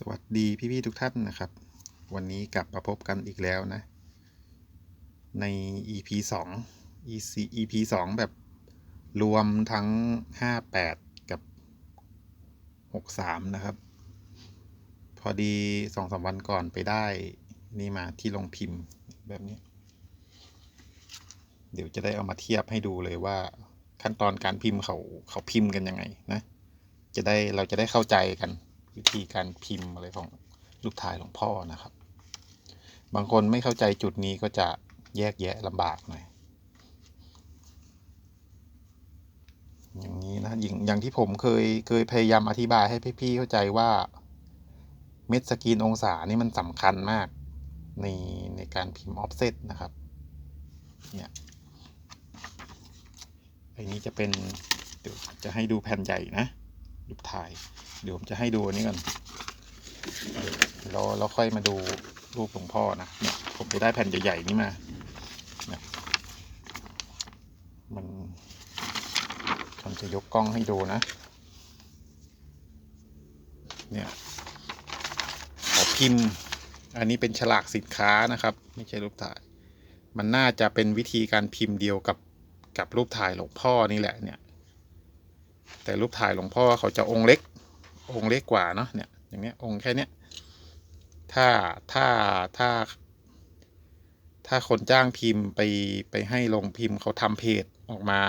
สวัสดีพี่ๆทุกท่านนะครับ วันนี้กลับมาพบกันอีกแล้วนะ ใน EP 2 EC EP 2 แบบรวมทั้ง 58 กับ 63 นะครับ พอดีสองสามวันก่อนไปได้นี่มาที่ลงพิมพ์แบบนี้ เดี๋ยวจะได้เอามาเทียบให้ดูเลยว่าขั้นตอนการพิมพ์เขาเขาพิมพ์กันยังไงนะ จะได้เราจะได้เข้าใจกัน วิธีการพิมพ์อะไรของลูกถ่ายหลวงพ่อนะครับ บางคนไม่เข้าใจจุดนี้ก็จะแยกแยะลำบากหน่อย อย่างนี้นะอย่างอย่างที่ผมเคยเคยพยายามอธิบายให้พี่ๆเข้าใจว่าเม็ดสกรีนองศานี่มันสำคัญมากในในการพิมพ์ออฟเซตนะครับ เนี่ยอันนี้จะเป็นเดี๋ยวจะให้ดูแผ่นใหญ่นะ รูปถ่าย เดี๋ยวผมจะให้ดูอันนี้ก่อนเราเราค่อยมาดูรูปหลวงพ่อนะเนี่ยผมไปได้แผ่นใหญ่ๆนี้มาเนี่ยมันผมจะยกกล้องให้ดูนะ เนี่ยขอพิมพ์ อันนี้เป็นฉลากสินค้านะครับ ไม่ใช่รูปถ่าย มันน่าจะเป็นวิธีการพิมพ์เดียวกับกับรูปถ่ายหลวงพ่อนี่แหละเนี่ย แต่รูปถ่ายหลวงพ่อเขาจะองค์เล็ก องค์เล็กกว่าเนาะเนี่ยอย่างเนี้ยองค์แค่เนี้ยถ้าถ้าถ้า ถ้าคนจ้างพิมพ์ไปไปให้ลงพิมพ์เขาทำเพจออกมา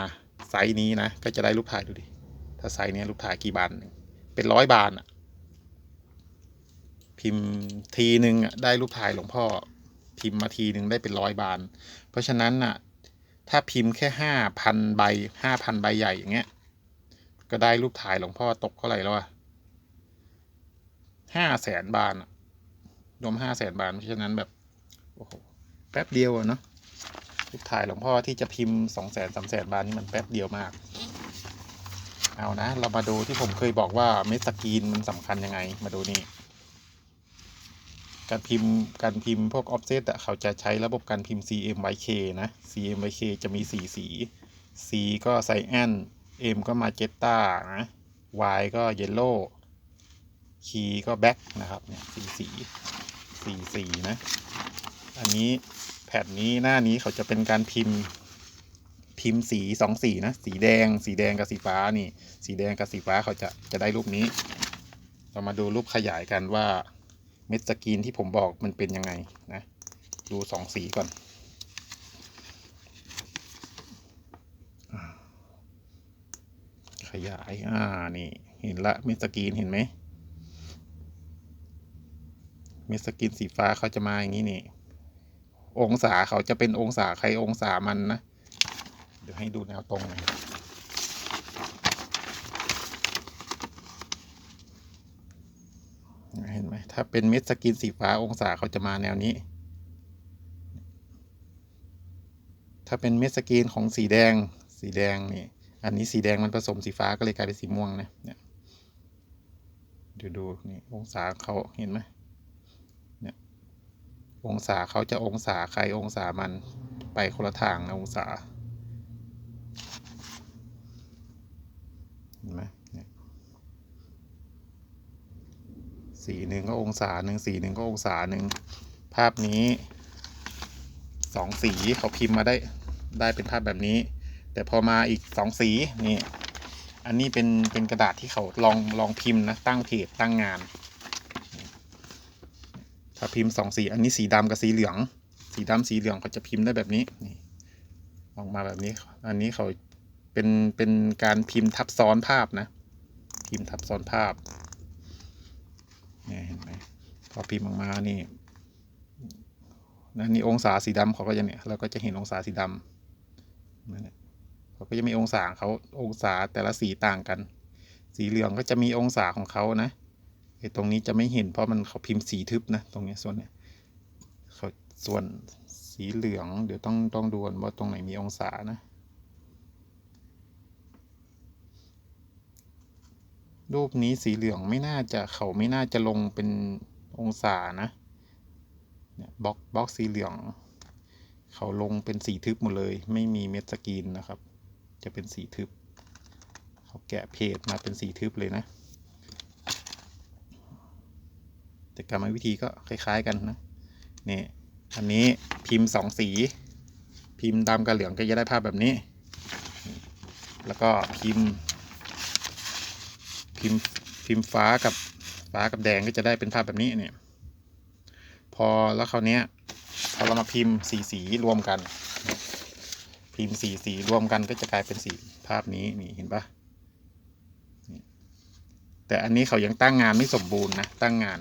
ไซส์นี้นะก็จะได้รูปถ่ายดูดิถ้าไซส์เนี้ยรูปถ่ายกี่บานเป็นร้อยบานอะพิมพ์ทีหนึ่งอะได้รูปถ่ายหลวงพ่อพิมพ์มาทีหนึ่งได้เป็นร้อยบาน เพราะฉะนั้นน่ะ ถ้าพิมพ์แค่ห้าพันใบห้าพันใบใหญ่อย่างเงี้ย ก็ได้รูปถ่ายหลวงพ่อตกเท่าไหร่แล้วอะห้าแสนบาทอะรวมห้าแสนบาทเพราะฉะนั้นแบบโอ้โหแป๊บเดียวอะเนาะรูปถ่ายหลวงพ่อที่จะพิมพ์สองแสนสามแสนบาทนี่มันแป๊บเดียวมาก เอานะ เรามาดูที่ผมเคยบอกว่าเม็ดสกรีนมันสำคัญยังไง มาดูนี่การพิมพ์การพิมพ์พวกออฟเซตอะเขาจะใช้ระบบการพิมพ์ CMYK นะ CMYK จะมีสีสี C ก็ไซแอน M ก็มาเจตตานะ Y ก็เยลโล่คีก็แบ็กนะครับเนี่ยสีสีสีสีนะ อันนี้แผ่นนี้หน้านี้เขาจะเป็นการพิมพ์พิมพ์สีสองสีนะ สีแดง สีแดงกับสีฟ้านี่ สีแดงกับสีฟ้าเขาจะจะได้รูปนี้ เรามาดูรูปขยายกันว่าเม็ดสกรีนที่ผมบอกมันเป็นยังไงนะ ดูสองสีก่อน ยาย อ่า นี่ เห็นละ เม็ดสกรีน เห็นไหม เม็ดสกรีนสีฟ้าเขาจะมาอย่างนี้นี่ องศาเขาจะเป็นองศาใครองศามันนะ เดี๋ยวให้ดูแนวตรงหน่อยเห็นไหมถ้าเป็นเม็ดสกรีนสีฟ้าองศาเขาจะมาแนวนี้ ถ้าเป็นเม็ดสกรีนของสีแดง สีแดงนี่ อันนี้สีแดงมันผสมสีฟ้าก็เลยกลายเป็นสีม่วงนะเนี่ยดูดูนี่องศาเขาเห็นไหมเนี่ยองศาเขาจะองศาใครองศามันไปคนละทางนะองศาเห็นไหมเนี่ยสีหนึ่งก็องศาหนึ่งสีหนึ่งก็องศาหนึ่งภาพนี้สองสีเขาพิมพ์มาได้ได้เป็นภาพแบบนี้ แต่พอมาอีกสองสีนี่อันนี้เป็นเป็นกระดาษที่เขาลองลองพิมพ์นะตั้งเพจตั้งงาน ถ้าพิมพ์สองสีอันนี้สีดำกับสีเหลือง สีดำสีเหลืองเขาจะพิมพ์ได้แบบนี้นี่ออกมาแบบนี้ อันนี้เขาเป็นเป็นการพิมพ์ทับซ้อนภาพนะ พิมพ์ทับซ้อนภาพเนี่ยเห็นไหมพอพิมพ์ออกมานี่นะนี่องศาสีดำเขาก็จะเนี่ยเราก็จะเห็นองศาสีดำนั่นแหละ เขาก็จะมีองศาเขาองศาแต่ละสีต่างกัน สีเหลืองก็จะมีองศาของเขานะไอ้ตรงนี้จะไม่เห็นเพราะมันเขาพิมพ์สีทึบนะ ตรงนี้ส่วนเนี้ยเขาส่วนสีเหลืองเดี๋ยวต้องต้องดูนว่าตรงไหนมีองศานะรูปนี้สีเหลืองไม่น่าจะเขาไม่น่าจะลงเป็นองศานะเนี่ยบล็อกบล็อกสีเหลือง เขาลงเป็นสีทึบหมดเลย ไม่มีเม็ดสกรีนนะครับ จะเป็นสีทึบ เขาแกะเพจมาเป็นสีทึบเลยนะ แต่กรรมวิธีก็คล้าย ๆ กันนะนี่อันนี้พิมพ์สองสี พิมพ์ดำกับเหลืองก็จะได้ภาพแบบนี้ แล้วก็พิมพ์ พิมพ์พิมพ์ฟ้ากับฟ้ากับแดงก็จะได้เป็นภาพแบบนี้เนี่ยพอแล้วคราวนี้พอเรามาพิมพ์สีสีรวมกัน พิมพ์สีสีรวมกันก็จะกลายเป็นสีภาพนี้นี่เห็นปะแต่อันนี้เขายังตั้งงานไม่สมบูรณ์นะตั้งงาน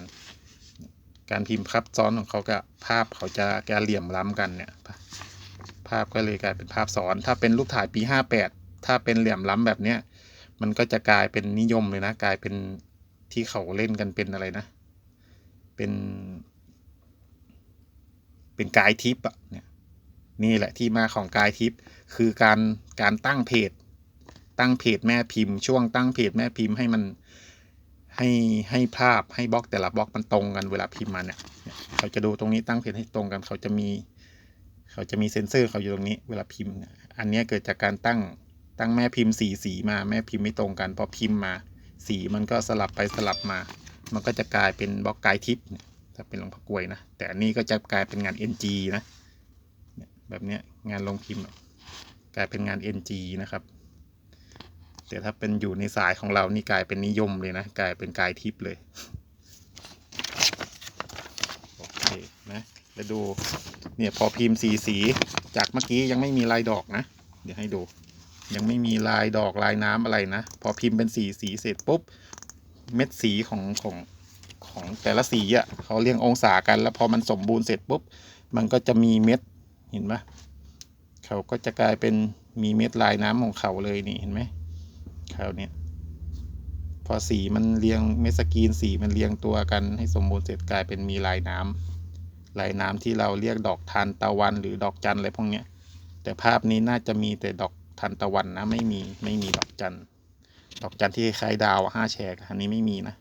การพิมพ์พับซ้อนของเขากับภาพเขาจะแกเหลี่ยมล้ำกันเนี่ยภาพก็เลยกลายเป็นภาพซ้อน ถ้าเป็นรูปถ่ายปีห้าแปดถ้าเป็นเหลี่ยมล้ำแบบเนี้ยมันก็จะกลายเป็นนิยมเลยนะ กลายเป็นที่เขาเล่นกันเป็นอะไรนะ เป็น เป็นกายทิปอะเนี่ย นี่แหละที่มาของกายทิปคือการการตั้งเพจ ตั้งเพจแม่พิมพ์ ช่วงตั้งเพจแม่พิมพ์ให้มันให้ให้ภาพให้บล็อกแต่ละบล็อกมันตรงกันเวลาพิมพ์มาเนี่ยเนี่ยเขาจะดูตรงนี้ตั้งเพจให้ตรงกัน เขาจะมี เขาจะมีเซ็นเซอร์เขาอยู่ตรงนี้เวลาพิมพ์ อันนี้เกิดจากการตั้งตั้งแม่พิมพ์สีสีมาแม่พิมพ์ไม่ตรงกันพอพิมพ์มา สีมันก็สลับไปสลับมา มันก็จะกลายเป็นบล็อกกายทิปเนี่ยถ้าเป็นหลวงพ่อกลวยนะแต่อันนี้ก็จะกลายเป็นงาน NG นะเนี่ย แบบเนี้ยงานลงพิมพ์กลายเป็นงาน NG นะครับ แต่ถ้าเป็นอยู่ในสายของเรานี่กลายเป็นนิยมเลยนะ กลายเป็นกายทิปเลย โอเคนะแล้วดูเนี่ยพอพิมพ์สีสีจากเมื่อกี้ยังไม่มีลายดอกนะ เดี๋ยวให้ดู ยังไม่มีลายดอกลายน้ำอะไรนะ พอพิมพ์เป็นสีสีเสร็จปุ๊บ เม็ดสีของของของแต่ละสีอะเขาเรียงองศากัน แล้วพอมันสมบูรณ์เสร็จปุ๊บ มันก็จะมีเม็ด เห็นไหมเขาก็จะกลายเป็นมีเม็ดลายน้ำของเขาเลยนี่เห็นไหมเขาเนี่ยพอสีมันเรียงเม็ดสกรีนสีมันเรียงตัวกันให้สมบูรณ์เสร็จกลายเป็นมีลายน้ำลายน้ำที่เราเรียกดอกทานตะวันหรือดอกจันอะไรพวกเนี้ยแต่ภาพนี้น่าจะมีแต่ดอกทานตะวันนะไม่มีไม่มีดอกจันดอกจันที่คล้ายดาวห้าแฉกอันนี้ไม่มีนะ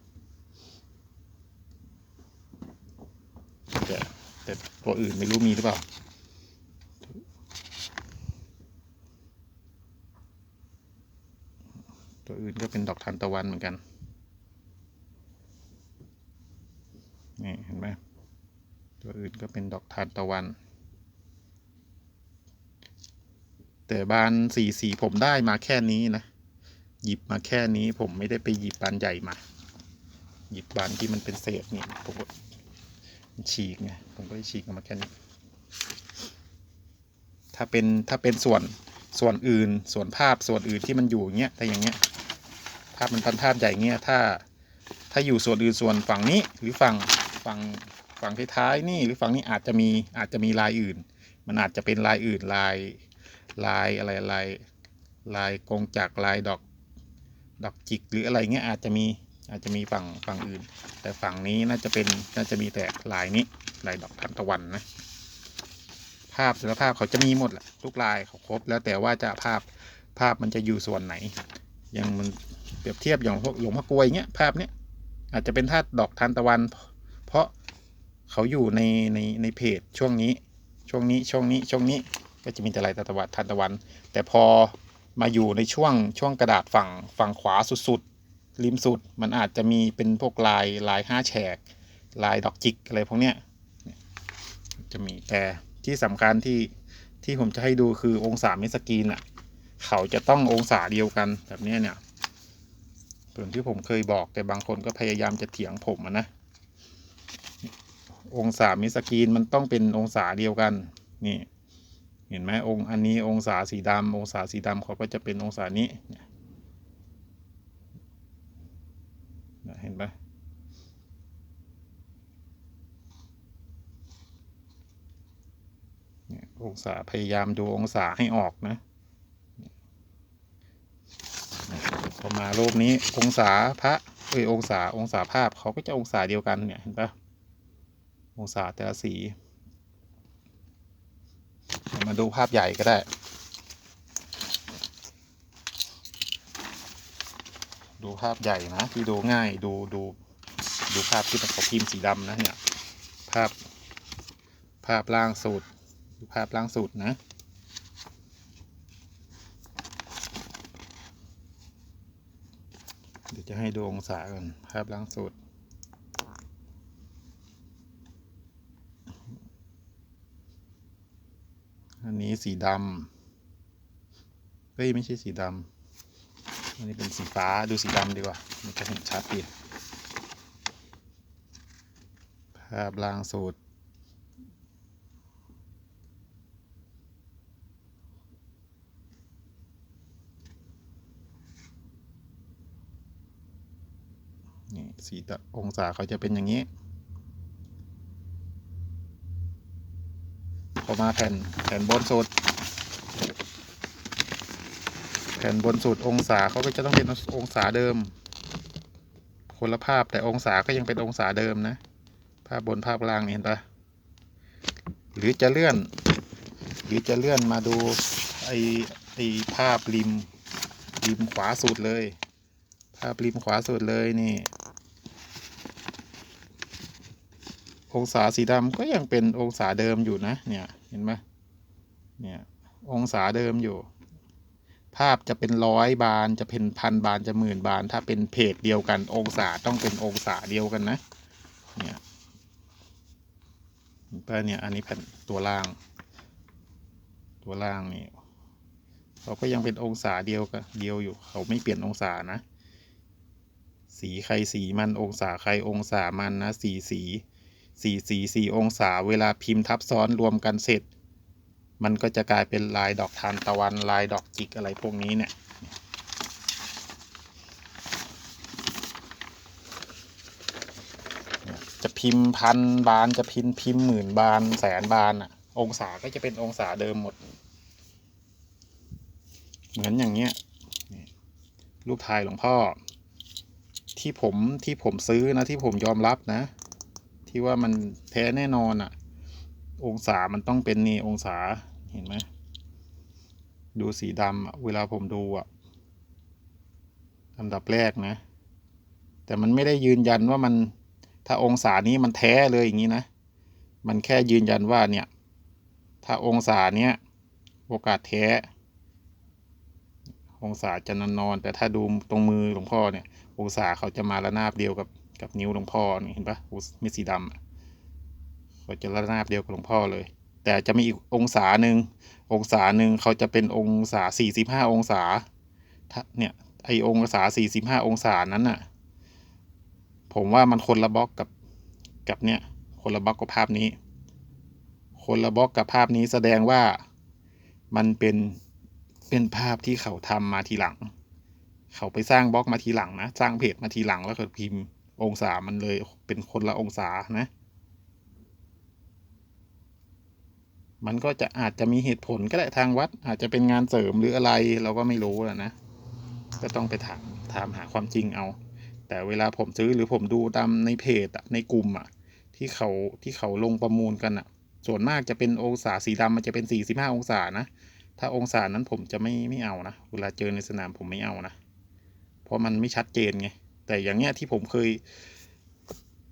แต่แต่ตัวอื่นไม่รู้มีหรือเปล่า ตัวอื่นก็เป็นดอกทานตะวันเหมือนกัน นี่เห็นไหมตัวอื่นก็เป็นดอกทานตะวัน แต่บานสีสีผมได้มาแค่นี้นะ หยิบมาแค่นี้ผมไม่ได้ไปหยิบบานใหญ่มา หยิบบานที่มันเป็นเศษนี่ผมก็ฉีกไงผมก็เลยฉีกออกมาแค่นี้ ถ้าเป็นถ้าเป็นส่วนส่วนอื่นส่วนภาพส่วนอื่นที่มันอยู่อย่างเงี้ยถ้าอย่างเงี้ย ภาพมันพันภาพใหญ่เงี้ยถ้าถ้าอยู่ส่วนอื่นส่วนฝั่งนี้หรือฝั่งฝั่งฝั่งท้ายๆนี่หรือฝั่งนี้อาจจะมีอาจจะมีลายอื่น มันอาจจะเป็นลายอื่นลายลายอะไรลายลายกงจักลายดอกดอกจิกหรืออะไรเงี้ยอาจจะมีอาจจะมีฝั่งฝั่งอื่น แต่ฝั่งนี้น่าจะเป็นน่าจะมีแต่ลายนี้ลายดอกทานตะวันนะภาพแต่ละภาพเขาจะมีหมดแหละทุกลายเขาครบแล้วแต่ว่าจะภาพภาพมันจะอยู่ส่วนไหนย่างมัน ปรียบเทียบอย่างพวกหลวงพ่อกลวยเงี้ยภาพเนี้ยอาจจะเป็นธาตุดอกทานตะวัน เพราะเขาอยู่ในในในเพจช่วงนี้ ช่วงนี้ช่วงนี้ช่วงนี้ก็จะมีแต่ลายทานตะวันทานตะวัน แต่พอมาอยู่ในช่วงช่วงกระดาษฝั่งฝั่งขวาสุดๆริมสุด มันอาจจะมีเป็นพวกลายลายห้าแฉก ลายดอกจิกอะไรพวกเนี้ยจะมีแต่ที่สำคัญที่ที่ผมจะให้ดูคือองศาเมสกรีนอะ เขาจะต้ององศาเดียวกันแบบเนี้ยเนี่ย ส่วนที่ผมเคยบอกแต่บางคนก็พยายามจะเถียงผมะนะ องศามดสกรีนมันต้องเป็นองศาเดียวกัน นี่ เห็นไหมองอันนี้องศาสีดำองศาสีดำเขาก็จะเป็นองศานี้เห็นไหมองศาพยายามดูองศาให้ออกนะ พอมารูปนี้องศาพระเอ้ยองศาองศาภาพเขาก็จะองศาเดียวกันเนี่ยเห็นปะองศาแต่ละสีมาดูภาพใหญ่ก็ได้ดูภาพใหญ่นะที่ดูง่ายดูดูดูภาพที่เป็นของพิมพ์สีดำนะเนี่ยภาพภาพล่างสุดภาพล่างสุดนะ จะให้ดูองศาก่อนภาพล้างสูตร อันนี้สีดำเฮ้ยไม่ใช่สีดำอันนี้เป็นสีฟ้าดูสีดำดีกว่า มันจะเห็นชัดดีภาพล้างสูตร องศาเขาจะเป็นอย่างนี้ พอมาแผ่นแผ่นบนสุด แผ่นบนสุดองศาเขาก็จะต้องเป็นองศาเดิม คนละภาพแต่องศาก็ยังเป็นองศาเดิมนะ ภาพบนภาพล่างนี่เห็นปะหรือจะเลื่อน หรือจะเลื่อนมาดูไอไอภาพริมริมขวาสุดเลย ภาพริมขวาสุดเลยนี่ องศาสีดำก็ยังเป็นองศาเดิมอยู่นะ เนี่ย เห็นไหมเนี่ย องศาเดิมอยู่ ภาพจะเป็นร้อยบานจะเป็นพันบานจะหมื่นบาน ถ้าเป็นเพจเดียวกัน องศาต้องเป็นองศาเดียวกันนะ เนี่ยเห็นปะเนี่ย อันนี้แผ่นตัวล่าง ตัวล่างนี่เขาก็ยังเป็นองศาเดียวกันเดียวอยู่ เขาไม่เปลี่ยนองศานะ สีใครสีมันองศาใครองศามันนะ สีสี สี่สี่สี่องศา เวลาพิมพ์ทับซ้อนรวมกันเสร็จ มันก็จะกลายเป็นลายดอกทานตะวันลายดอกจิกอะไรพวกนี้เนี่ย จะพิมพ์พันบานจะพิมพ์พิมพ์หมื่นบานแสนบานอะองศาก็จะเป็นองศาเดิมหมด เหมือนอย่างเงี้ยนี่รูปถ่ายหลวงพ่อ ที่ผมที่ผมซื้อนะที่ผมยอมรับนะ ที่ว่ามันแท้แน่นอนอะองศามันต้องเป็นนี่องศาเห็นไหมดูสีดำเวลาผมดูอะอันดับแรกนะ แต่มันไม่ได้ยืนยันว่ามันถ้าองศานี้มันแท้เลยอย่างนี้นะ มันแค่ยืนยันว่าเนี่ย ถ้าองศาเนี้ยโอกาสแท้ องศาจะนอนนอนแต่ถ้าดูตรงมือหลวงพ่อเนี่ย องศาเขาจะมาระนาบเดียวกับ กับนิ้วหลวงพ่อนี่เห็นปะมีสีดำเขาจะระนาบเดียวกับหลวงพ่อเลย แต่จะมีอีกองศาหนึ่งองศาหนึ่งเขาจะเป็นองศาสี่สิบห้าองศาถ้าเนี่ยไอองศาสี่สิบห้าองศานั้นน่ะ ผมว่ามันคนละบล็อกกับกับเนี่ย คนละบล็อกกับภาพนี้ คนละบล็อกกับภาพนี้แสดงว่ามันเป็นเป็นภาพที่เขาทำมาทีหลัง เขาไปสร้างบล็อกมาทีหลังนะ สร้างเพจมาทีหลังแล้วเก็พิมพ์ องศามันเลยเป็นคนละองศานะ มันก็จะอาจจะมีเหตุผลก็ได้ทางวัด อาจจะเป็นงานเสริมหรืออะไรเราก็ไม่รู้แล้วนะ ก็ต้องไปถามถามหาความจริงเอา แต่เวลาผมซื้อหรือผมดูตามในเพจอะในกลุ่มอะที่เขาที่เขาลงประมูลกันอะส่วนมากจะเป็นองศาสีดำมันจะเป็นสี่สิบห้าองศานะ ถ้าองศานั้นผมจะไม่ไม่เอานะ เวลาเจอในสนามผมไม่เอานะ เพราะมันไม่ชัดเจนไง แต่อย่างเงี้ยที่ผมเคย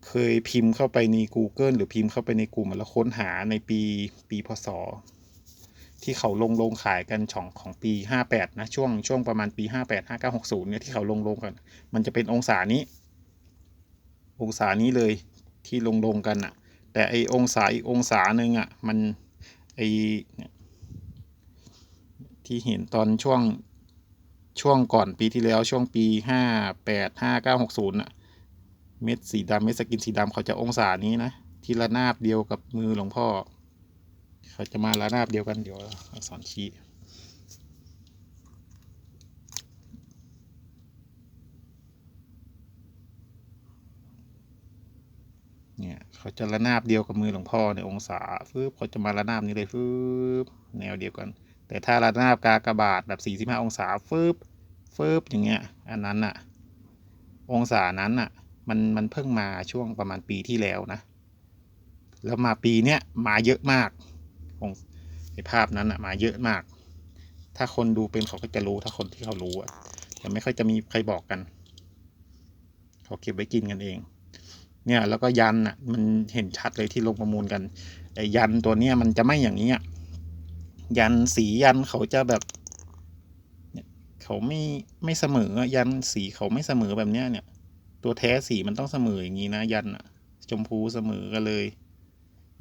เคยพิมพ์เข้าไปใน Google หรือพิมพ์เข้าไปในกลุ่มแล้วค้นหาในปีปีพศ ที่เขาลงลงขายกันช่องของปี 58 นะ ช่วงช่วงประมาณปี 58 5960 เนี่ยที่เขาลงลงกัน มันจะเป็นองศานี้ องศานี้เลยที่ลงลงกันอะแต่ไอองศาอีกองศาหนึ่งอะมันไอที่เห็นตอนช่วง ช่วงก่อนปีที่แล้วช่วงปี 58 5960อะเม็ดสีดำเม็ดสกินสีดำเขาจะองศานี้นะ ที่ระนาบเดียวกับมือหลวงพ่อ เขาจะมาระนาบเดียวกันเดี๋ยวอักษรชี้เนี่ยเขาจะระนาบเดียวกับมือหลวงพ่อในองศาฟึบเขาจะมาระนาบนี้เลยฟึบแนวเดียวกัน แต่ถ้าระนาบกากระบาทแบบ 45 องศาฟึบฟึบอย่างเงี้ย อันนั้นอะองศานั้นอะมันมันเพิ่งมาช่วงประมาณปีที่แล้วนะ แล้วมาปีเนี้ยมาเยอะมากองในภาพนั้นอะมาเยอะมาก ถ้าคนดูเป็นเขาก็จะรู้ถ้าคนที่เขารู้อะแต่ไม่ค่อยจะมีใครบอกกัน เขาเก็บไว้กินกันเอง เนี่ยแล้วก็ยันอะมันเห็นชัดเลยที่ลงประมูลกันไอ้ยันตัวเนี้ยมันจะไม่อย่างนี้อะ ยันสียันเขาจะแบบเขาไม่ไม่เสมอยันสีเขาไม่เสมอแบบเนี้ยเนี่ย ตัวแท้สีมันต้องเสมออย่างนี้นะยันอะชมพูเสมอกันเลย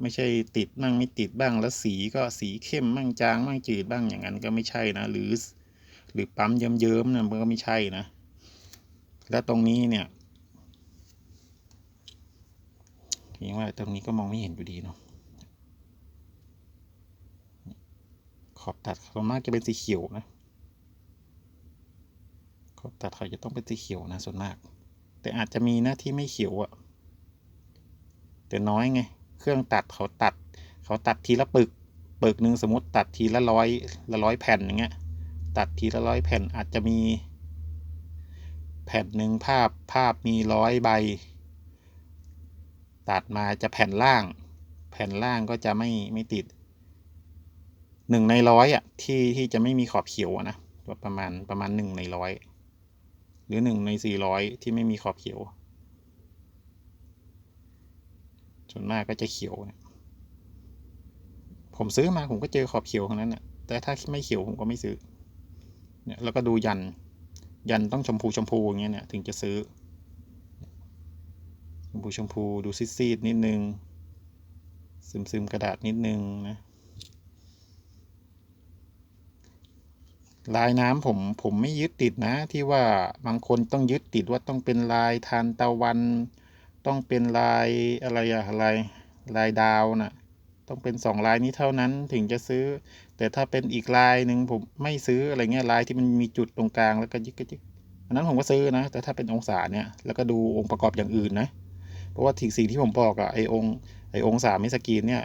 ไม่ใช่ติดบ้างไม่ติดบ้างแล้วสีก็สีเข้มบ้างจางบ้างจืดบ้างอย่างนั้นก็ไม่ใช่นะ หรือ หรือปั๊มเยิ้มๆนะมันก็ไม่ใช่นะ และตรงนี้เนี่ยยังว่าตรงนี้ก็มองไม่เห็นอยู่ดีเนาะ ขอบตัดส่วนมากจะเป็นสีเขียวนะ ขอบตัดเขาจะต้องเป็นสีเขียวนะส่วนมาก แต่อาจจะมีหนะที่ไม่เขียวอะแต่น้อยไง เครื่องตัดเขาตัด เขาตัดทีละปึก ปึกหนึ่งสมมติตัดทีละร้อยละร้อยแผ่นอย่างเงี้ย ตัดทีละร้อยแผ่นอาจจะมี แผ่นหนึ่งภาพภาพมีร้อยใบ ตัดมาจะแผ่นล่าง แผ่นล่างก็จะไม่ไม่ติด หนึ่งในร้อยอะที่ที่จะไม่มีขอบเขียวอะนะประมาณประมาณหนึ่งในร้อยหรือหนึ่งในสี่ร้อยที่ไม่มีขอบเขียว ส่วนมากก็จะเขียวผมซื้อมาผมก็เจอขอบเขียวทั้งนั้นน่ะแต่ถ้าไม่เขียวผมก็ไม่ซื้อเนี่ยแล้วก็ดูยันยันต้องชมพูชมพูอย่างเงี้ยเนี่ยถึงจะซื้อ ชมพูชมพูดูซีดๆนิดนึง ซึมๆกระดาษนิดนึงนะ ลายน้ำผมผมไม่ยึดติดนะ ที่ว่าบางคนต้องยึดติดว่าต้องเป็นลายทานตะวัน ต้องเป็นลายอะไรอะลายลายดาวน่ะต้องเป็นสองลายนี้เท่านั้นถึงจะซื้อ แต่ถ้าเป็นอีกลายหนึ่งผมไม่ซื้ออะไรเงี้ยลายที่มันมีจุดตรงกลางแล้วก็ยึกยึกอันนั้นผมก็ซื้อนะ แต่ถ้าเป็นองศาเนี่ยแล้วก็ดูองค์ประกอบอย่างอื่นนะ เพราะว่าที่สิ่งที่ผมบอกอะไอองไอองศาเมสกีนเนี่ย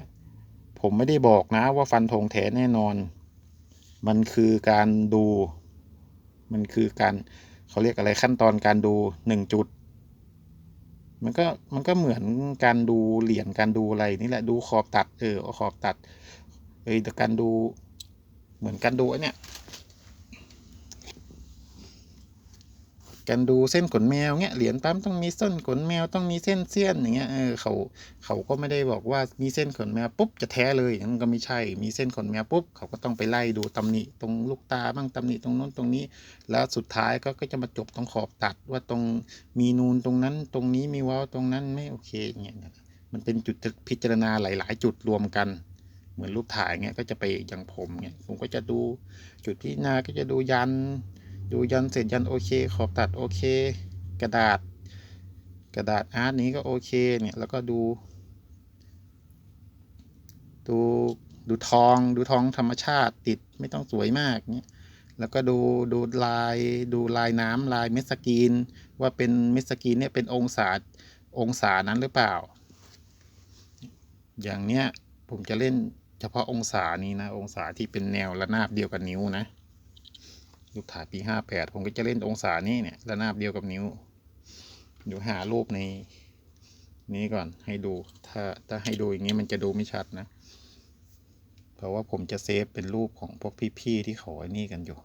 ผมไม่ได้บอกนะว่าฟันธงแท้แน่นอน มันคือการดู มันคือการเขาเรียกอะไรขั้นตอนการดูหนึ่งจุด มันก็มันก็เหมือนการดูเหรียญการดูอะไรนี่แหละดูขอบตัดเออขอบตัดเอ้ยแต่การดูเหมือนการดูเนี่ย การดูเส้นขนแมวเงี้ยเหรียญปั๊มต้องมีเส้นขนแมวต้องมีเส้นเสี้ยนอย่างเงี้ยเออเขาเขาก็ไม่ได้บอกว่ามีเส้นขนแมวปุ๊บจะแท้เลยอย่างนั้นก็ไม่ใช่ มีเส้นขนแมวปุ๊บเขาก็ต้องไปไล่ดูตำหนิตรงลูกตาบ้างตำหนิตรงโน้นตรงนี้ แล้วสุดท้ายก็ก็จะมาจบตรงขอบตัดว่าตรงมีนูนตรงนั้นตรงนี้มีว้าวตรงนั้นไม่โอเคเงี้ยมันเป็นจุดพิจารณาหลาย ๆ จุดรวมกันเหมือนรูปถ่ายเงี้ยก็จะไปอย่างผมเงี้ยผมก็จะดูจุดพิจารณาก็จะดูยัน ดูยันเสร็จยันโอเค ขอบตัดโอเค กระดาษ กระดาษอาร์ตนี้ก็โอเคเนี่ยแล้วก็ดู ดูดูทองดูทองธรรมชาติติดไม่ต้องสวยมากเนี่ยแล้วก็ดูดูลายดูลายน้ำลายเม็ดสกรีน ว่าเป็นเม็ดสกรีนเนี่ยเป็นองศาองศานั้นหรือเปล่า อย่างเนี้ยผมจะเล่นเฉพาะองศานี้นะ องศาที่เป็นแนวระนาบเดียวกับนิ้วนะ รูปถ่ายปีห้าแปดผมก็จะเล่นองศานี้เนี่ยระนาบเดียวกับนิ้วเดี๋ยวหารูปในนี้ก่อนให้ดูถ้าถ้าให้ดูอย่างนี้มันจะดูไม่ชัดนะ เพราะว่าผมจะเซฟเป็นรูปของพวกพี่ๆที่เขาไอ้นี่กันอยู่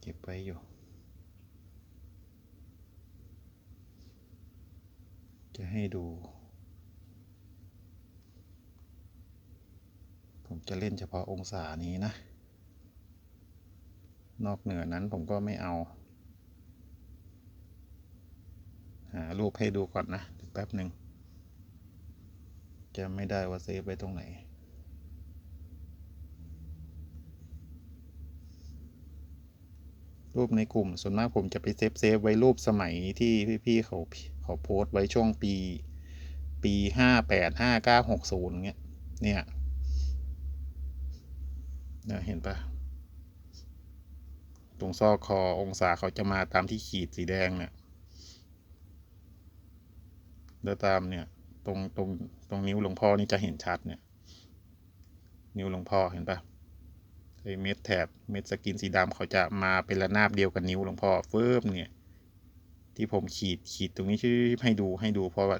เก็บไว้อยู่ จะให้ดู ผมจะเล่นเฉพาะองศานี้นะ นอกเหนือนั้นผมก็ไม่เอา หารูปให้ดูก่อนนะแป๊บหนึ่งจะไม่ได้ว่าเซฟไว้ตรงไหนรูปในกลุ่มส่วนมากผมจะไปเซฟเซฟไว้รูปสมัยที่พี่ๆเขาเขาโพสต์ไว้ช่วงปี ปีห้าแปดห้าเก้าหกศูนย์เงี้ยเนี่ยเห็นปะ ตรงซอกคอองศาเขาจะมาตามที่ขีดสีแดงเนี่ยแล้วตามเนี่ยตรงตรงตรงนิ้วหลวงพ่อนี่จะเห็นชัดเนี่ย นิ้วหลวงพ่อเห็นปะไอเม็ดแถบเม็ดสกินสีดำเขาจะมาเป็นระนาบเดียวกับนิ้วหลวงพ่อเฟิบเนี่ย ที่ผมขีดขีดตรงนี้ชื่อให้ดูให้ดูเพราะว่า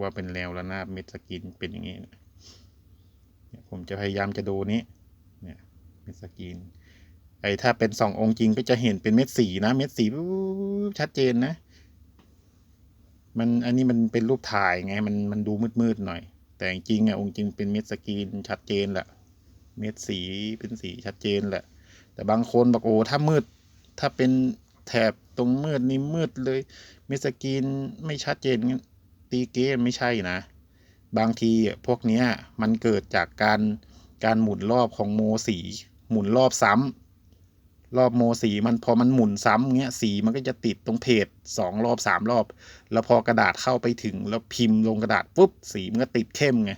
ว่าเป็นแนวระนาบเม็ดสกินเป็นอย่างนี้เนี่ยผมจะพยายามจะดูนี้เนี่ยเม็ดสกิน ไอ้ถ้าเป็นสององค์จริงก็จะเห็นเป็นเม็ดสีนะ เม็ดสีชัดเจนนะ มันอันนี้มันเป็นรูปถ่ายไง มันมันดูมืดๆหน่อย แต่จริงอะองค์จริงเป็นเม็ดสกรีนชัดเจนแหละ เม็ดสีเป็นสีชัดเจนแหละ แต่บางคนบอกโอ้ถ้ามืด ถ้าเป็นแถบตรงมืดนี่มืดเลย เม็ดสกรีนไม่ชัดเจนงั้นตีเกมไม่ใช่นะ บางทีอะพวกเนี้ยมันเกิดจากการการหมุนรอบของโมสี หมุนรอบซ้ำ รอบโมสีมันพอมันหมุนซ้ำเงี้ยสีมันก็จะติดตรงเพจสองรอบสามรอบ แล้วพอกระดาษเข้าไปถึง แล้วพิมพ์ลงกระดาษปุ๊บสีมันก็ติดเข้มไง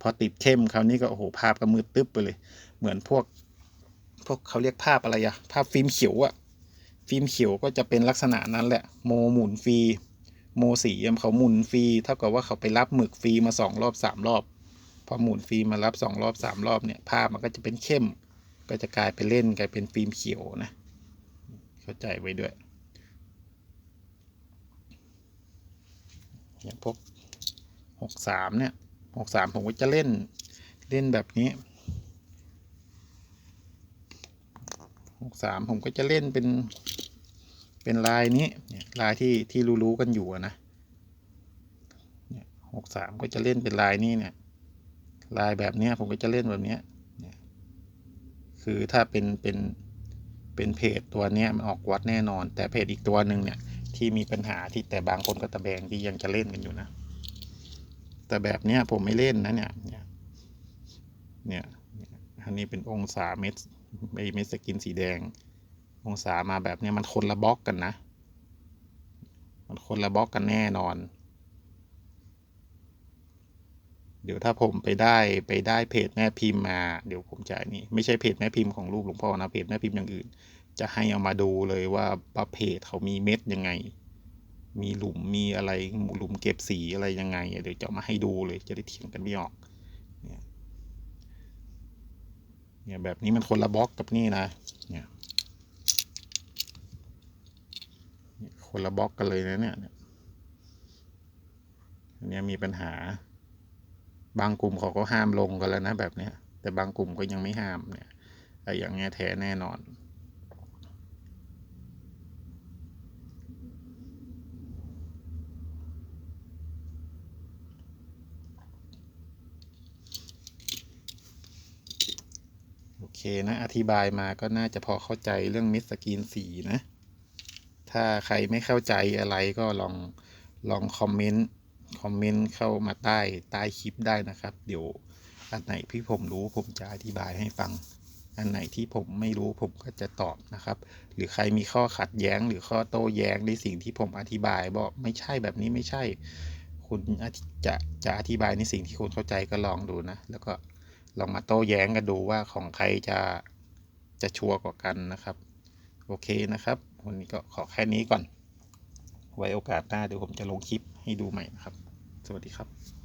พอติดเข้มคราวนี้ก็โอ้โหภาพก็มืดตึ๊บไปเลย เหมือนพวก พวกเขาเรียกภาพอะไรอะภาพฟิล์มเขียวอะฟิล์มเขียวก็จะเป็นลักษณะนั้นแหละ โมหมุนฟรีโมสีเขาหมุนฟรีเท่ากับว่าเขาไปรับหมึกฟรีมาสองรอบสามรอบ พอหมุนฟรีมารับสองรอบสามรอบเนี่ยภาพมันก็จะเป็นเข้ม ก็จะกลายเป็นเล่นกลายเป็นฟิล์มเขียวนะ เข้าใจไว้ด้วย อย่างพวกหกสามเนี่ยหกสามผมก็จะเล่นเล่นแบบนี้หกสามผมก็จะเล่นเป็นเป็นลายนี้เนี่ยลายที่ที่รู้ๆกันอยู่นะเนี่ยหกสามก็จะเล่นเป็นลายนี้เนี่ยลายแบบนี้ผมก็จะเล่นแบบนี้ คือถ้าเป็นเป็นเป็นเพจตัวเนี้ยมันออกวัดแน่นอน แต่เพจอีกตัวหนึ่งเนี่ยที่มีปัญหาที่แต่บางคนก็ตะแบงที่ยังจะเล่นกันอยู่นะ แต่แบบเนี้ยผมไม่เล่นนะเนี่ยเนี่ยเนี่ยอันนี้เป็นองศาเม็ดไอเม็ดสกินสีแดง องศามาแบบเนี้ยมันคนละบล็อกกันนะ มันคนละบล็อกกันแน่นอน เดี๋ยวถ้าผมไปได้ไปได้เพจแม่พิมพ์มา เดี๋ยวผมจะนี่ไม่ใช่เพจแม่พิมพ์ของลูกหลวงพ่อนะเพจแม่พิมพ์อย่างอื่น จะให้เอามาดูเลยว่าประเพจเขามีเม็ดยังไง มีหลุมมีอะไรหลุมเก็บสีอะไรยังไง เดี๋ยวจะมาให้ดูเลยจะได้เถียงกันไม่ออกเนี่ยเนี่ยแบบนี้มันคนละบล็อกกับนี่นะเนี่ยคนละบล็อกกันเลยนะเนี่ยเนี่ยมีปัญหา บางกลุ่มเขาก็ห้ามลงกันแล้วนะแบบเนี้ย แต่บางกลุ่มก็ยังไม่ห้ามเนี่ยไอ้อย่างเงี้ยแท้แน่นอน โอเคนะ อธิบายมาก็น่าจะพอเข้าใจเรื่องมิดสกีนสีนะ ถ้าใครไม่เข้าใจอะไรก็ลองลองคอมเมนต์ คอมเมนต์เข้ามาใต้ใต้คลิปได้นะครับ เดี๋ยวอันไหนที่ผมรู้ผมจะอธิบายให้ฟัง อันไหนที่ผมไม่รู้ผมก็จะตอบนะครับ หรือใครมีข้อขัดแย้ง หรือข้อโต้แย้งในสิ่งที่ผมอธิบายบอกไม่ใช่แบบนี้ไม่ใช่ คุณจะจะอธิบายในสิ่งที่คุณเข้าใจก็ลองดูนะ แล้วก็ลองมาโต้แย้งกันดูว่าของใครจะจะชัวร์กว่ากันนะครับ โอเคนะครับ วันนี้ก็ขอแค่นี้ก่อน ไว้โอกาสหน้าเดี๋ยวผมจะลงคลิปให้ดูใหม่นะครับ วัสดีครับ